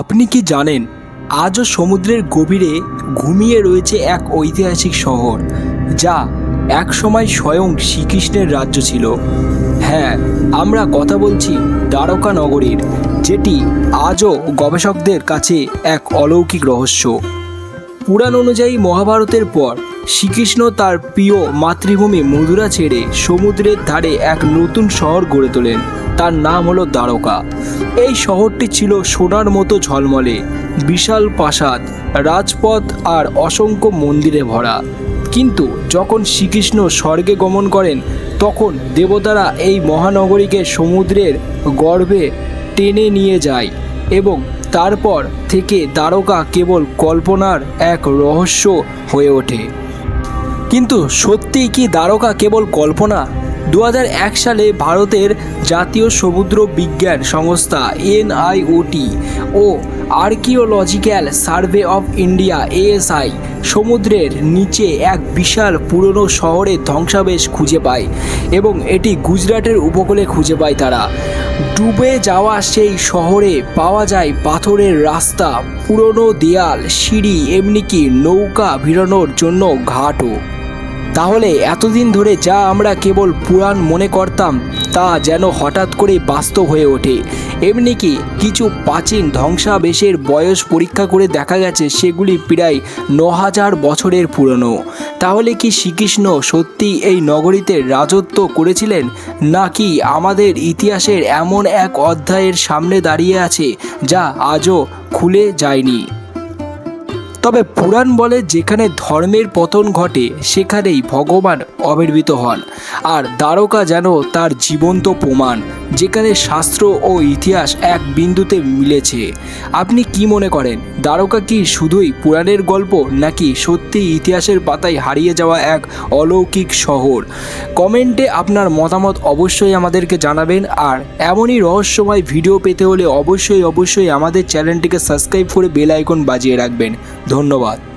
আপনি কি জানেন, আজও সমুদ্রের গভীরে ঘুমিয়ে রয়েছে এক ঐতিহাসিক শহর, যা একসময় স্বয়ং শ্রীকৃষ্ণের রাজ্য ছিল? হ্যাঁ আমরা কথা বলছি দ্বারকা নগরীর, যেটি আজও গবেষকদের কাছে এক অলৌকিক রহস্য। পুরাণ অনুযায়ী মহাভারতের পর, শ্রীকৃষ্ণ তার প্রিয় মাতৃভূমি মধুরা ছেড়ে সমুদ্রের ধারে এক নতুন শহর গড়ে তোলেন। তার নাম হলো দ্বারকা। এই শহরটি ছিল সোনার মতো ঝলমলে, বিশাল প্রাসাদ, রাজপথ আর অসংখ্য মন্দিরে ভরা। কিন্তু যখন শ্রীকৃষ্ণ স্বর্গে গমন করেন, তখন দেবতারা এই মহানগরীকে সমুদ্রের গর্ভে টেনে নিয়ে যায় এবং তারপর থেকে দ্বারকা কেবল কল্পনার এক রহস্য হয়ে ওঠে। কিন্তু সত্যিই কি দ্বারকা কেবল কল্পনা? দু সালে ভারতের জাতীয় সমুদ্র বিজ্ঞান সংস্থা NIOT O archaeological survey of India ASI সমুদ্রের নিচে এক বিশাল পুরনো শহরের ধ্বংসাবেশ খুঁজে পায় এবং এটি গুজরাটের উপকূলে খুঁজে পায় তারা। ডুবে যাওয়া সেই শহরে পাওয়া যায় পাথরের রাস্তা, পুরনো দেয়াল, সিঁড়ি, এমনকি নৌকা ভিড়ানোর জন্য ঘাটও। তাহলে এতদিন ধরে যা আমরা কেবল পুরাণ মনে করতাম, তা যেন হঠাৎ করে বাস্তব হয়ে ওঠে। এমনি কি কিছু প্রাচীন ধ্বংসাবেশের বয়স পরীক্ষা করে দেখা গেছে সেগুলি প্রায় ন হাজার বছরের পুরনো। তাহলে কি শ্রীকৃষ্ণ সত্যি এই নগরীতে রাজত্ব করেছিলেন, নাকি আমাদের ইতিহাসের এমন এক অধ্যায়ের সামনে দাঁড়িয়ে আছে যা আজও খুলে যায়নি? তবে পুরাণ বলে যেখানে ধর্মের পতন ঘটে, সেখানেই ভগবান আবির্ভূত হন। আর দ্বারকা যেন তার জীবন্ত প্রমাণ। যেখানে শাস্ত্র ও ইতিহাস এক বিন্দুতে মিলেছে। আপনি কি মনে করেন, দ্বারকা কি শুধুই পুরাণের গল্প নাকি সত্যি ইতিহাসের পাতায় হারিয়ে যাওয়া এক অলৌকিক শহর? কমেন্টে আপনার মতামত অবশ্যই আমাদেরকে জানাবেন আর এমনই রহস্যময় ভিডিও পেতে হলে অবশ্যই অবশ্যই আমাদের চ্যানেলটিকে সাবস্ক্রাইব করে বেল আইকন বাজিয়ে রাখবেন। ধন্যবাদ।